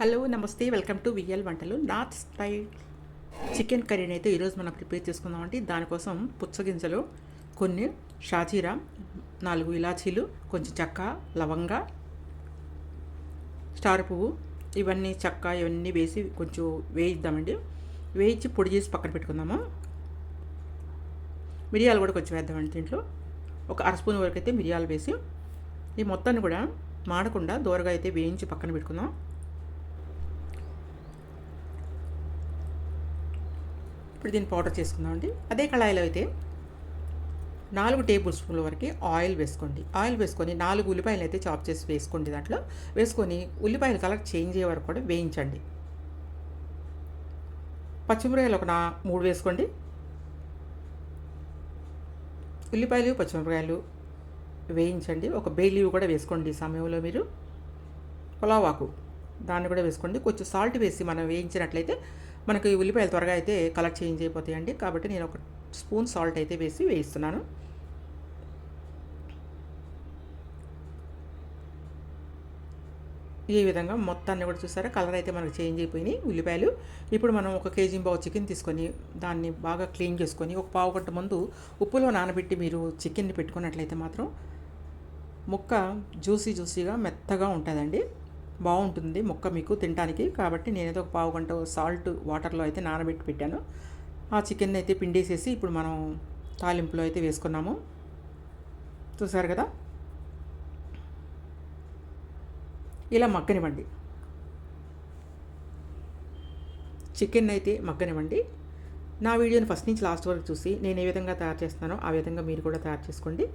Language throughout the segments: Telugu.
Hello namaste. Welcome to VL Vantalu. North style chicken కర్రీని అయితే ఈరోజు మనం ప్రిపేర్ చేసుకుందామండి దానికోసం పుచ్చగింజలు కొన్ని షాజీరా నాలుగు ఇలాచీలు కొంచెం చెక్క లవంగ స్టార్ పువ్వు ఇవన్నీ చెక్క ఇవన్నీ వేసి కొంచెం వేయిద్దామండి. వేయించి పొడి చేసి పక్కన పెట్టుకుందాము. మిరియాలు కూడా కొంచెం వేద్దామండి దీంట్లో. ఒక అర స్పూన్ వరకు అయితే మిరియాలు వేసి ఈ మొత్తాన్ని కూడా మాడకుండా దూరగా అయితే వేయించి పక్కన పెట్టుకుందాం. ఇప్పుడు దీన్ని పౌడర్ చేసుకుందామండి అదే కళాయిలో అయితే నాలుగు టేబుల్ స్పూన్ల వరకు ఆయిల్ వేసుకోండి. ఆయిల్ వేసుకొని నాలుగు ఉల్లిపాయలు అయితే చాప్ చేసి వేసుకోండి దాంట్లో. వేసుకొని ఉల్లిపాయల కలర్ చేంజ్ అయ్యే వరకు కూడా వేయించండి. పచ్చిమిరకాయలు ఒక నా మూడు వేసుకోండి. ఉల్లిపాయలు పచ్చిమిరపకాయలు వేయించండి. ఒక బేలీవ్ కూడా వేసుకోండి ఈ సమయంలో మీరు. పులావాకు దాన్ని కూడా వేసుకోండి. కొంచెం సాల్ట్ వేసి మనం వేయించినట్లయితే మనకు ఈ ఉల్లిపాయలు త్వరగా అయితే కలర్ చేంజ్ అయిపోతాయండి. కాబట్టి నేను ఒక స్పూన్ సాల్ట్ అయితే వేసి వేయిస్తున్నాను. ఈ విధంగా మొత్తాన్ని కూడా చూసారా? కలర్ అయితే మనకు చేంజ్ అయిపోయినాయి ఉల్లిపాయలు. ఇప్పుడు మనం ఒక కేజీ బావు చికెన్ తీసుకొని దాన్ని బాగా క్లీన్ చేసుకొని ఒక పావు గంట ముందు ఉప్పులో నానబెట్టి మీరు చికెన్ని పెట్టుకున్నట్లయితే మాత్రం ముక్క జ్యూసీ జ్యూసీగా మెత్తగా ఉంటుందండి. బాగుంటుంది ముక్క మీకు తినడానికి కాబట్టి నేనైతే ఒక పావు గంట సాల్ట్ వాటర్లో అయితే నానబెట్టి పెట్టాను. ఆ చికెన్ అయితే పిండేసేసి ఇప్పుడు మనం తాలింపులో అయితే వేసుకున్నాము. చూసారు కదా? ఇలా మగ్గనివ్వండి. చికెన్ అయితే మగ్గనివ్వండి. నా వీడియోని ఫస్ట్ నుంచి లాస్ట్ వరకు చూసి నేను ఏ విధంగా తయారు చేస్తున్నానో ఆ విధంగా మీరు కూడా తయారు చేసుకోండి.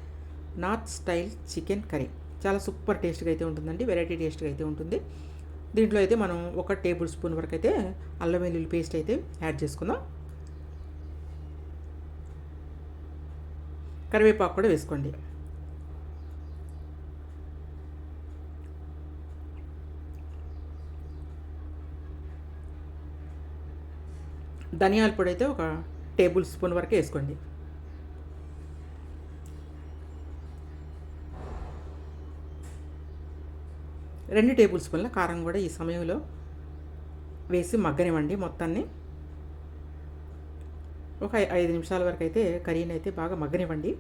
North style chicken curry. చాలా సూపర్ టేస్ట్గా అయితే ఉంటుందండి వెరైటీ టేస్ట్గా అయితే ఉంటుంది. దీంట్లో అయితే మనం ఒక టేబుల్ స్పూన్ వరకు అయితే అల్లం వెల్లుల్లి పేస్ట్ అయితే యాడ్ చేసుకుందాం. కరివేపాకు కూడా వేసుకోండి. ధనియాల పొడి అయితే ఒక టేబుల్ స్పూన్ వరకు వేసుకోండి. రెండు టేబుల్ స్పూన్ల కారం కూడా ఈ సమయంలో వేసి మగ్గనివ్వండి మొత్తాన్ని. ఒక ఐదు నిమిషాల వరకు అయితే కర్రీని అయితే బాగా మగ్గనివ్వండి.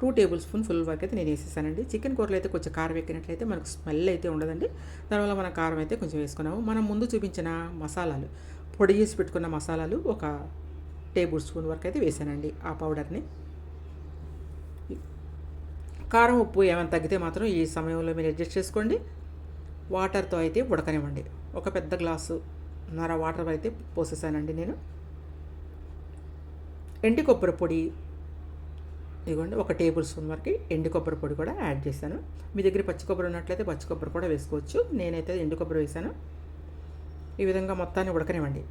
టూ టేబుల్ స్పూన్ ఫుల్ వరకు అయితే నేను వేసేసానండి. చికెన్ కూరలో అయితే కొంచెం కారం ఎక్కినట్లయితే మనకు స్మెల్ అయితే ఉండదండి. దానివల్ల మనం కారం అయితే కొంచెం వేసుకున్నాము. మనం ముందు చూపించిన మసాలాలు పొడి చేసి పెట్టుకున్న మసాలాలు ఒక టేబుల్ స్పూన్ వరకు అయితే వేసానండి ఆ పౌడర్ని. కారం ఉప్పు ఏమైనా తగ్గితే మాత్రం ఈ సమయంలో మీరు అడ్జస్ట్ చేసుకోండి. వాటర్తో అయితే ఉడకనివ్వండి. ఒక పెద్ద గ్లాసు నర వాటర్ అయితే పోసేసానండి నేను. ఎండి కొబ్బరి పొడి ఇదిగోండి ఒక టేబుల్ స్పూన్ వరకు ఎండు కొబ్బరి పొడి కూడా యాడ్ చేశాను. మీ దగ్గర పచ్చి కొబ్బరి ఉన్నట్లయితే పచ్చి కొబ్బరి కూడా వేసుకోవచ్చు. నేనైతే ఎండు కొబ్బరి వేసాను. ఈ విధంగా మొత్తాన్ని ఉడకనివ్వండి.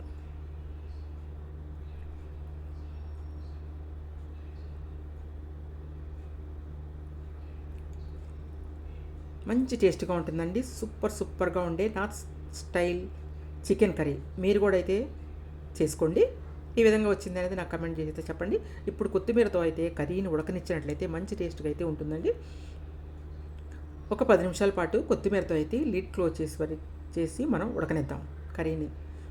మంచి టేస్ట్గా ఉంటుందండి. సూపర్ సూపర్గా ఉండే నా స్టైల్ చికెన్ కర్రీ. మీరు కూడా అయితే చేసుకోండి. ఈ విధంగా వచ్చింది అనేది నాకు కమెంట్ చేసి అయితే చెప్పండి. ఇప్పుడు కొత్తిమీరతో అయితే కర్రీని ఉడకనిచ్చినట్లయితే మంచి టేస్ట్గా అయితే ఉంటుందండి. ఒక పది నిమిషాల పాటు కొత్తిమీరతో అయితే లిడ్ క్లోజ్ చేసి వరి చేసి మనం ఉడకనిద్దాం కర్రీని.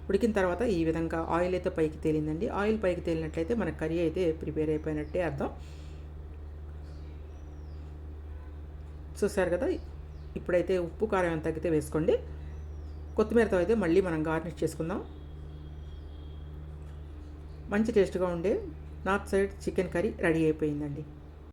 ఉడికిన తర్వాత ఈ విధంగా ఆయిల్ అయితే పైకి తేలిందండి. ఆయిల్ పైకి తేలినట్లయితే మన కర్రీ అయితే ప్రిపేర్ అయిపోయినట్టే అర్థం. చూసారు కదా? ఇప్పుడైతే ఉప్పు కారం ఎంత తగ్గితే వేసుకోండి. కొత్తిమీరతో అయితే మళ్ళీ మనం గార్నిష్ చేసుకుందాం. మంచి టేస్ట్గా ఉండే north side chicken curry ready అయిపోయిందండి.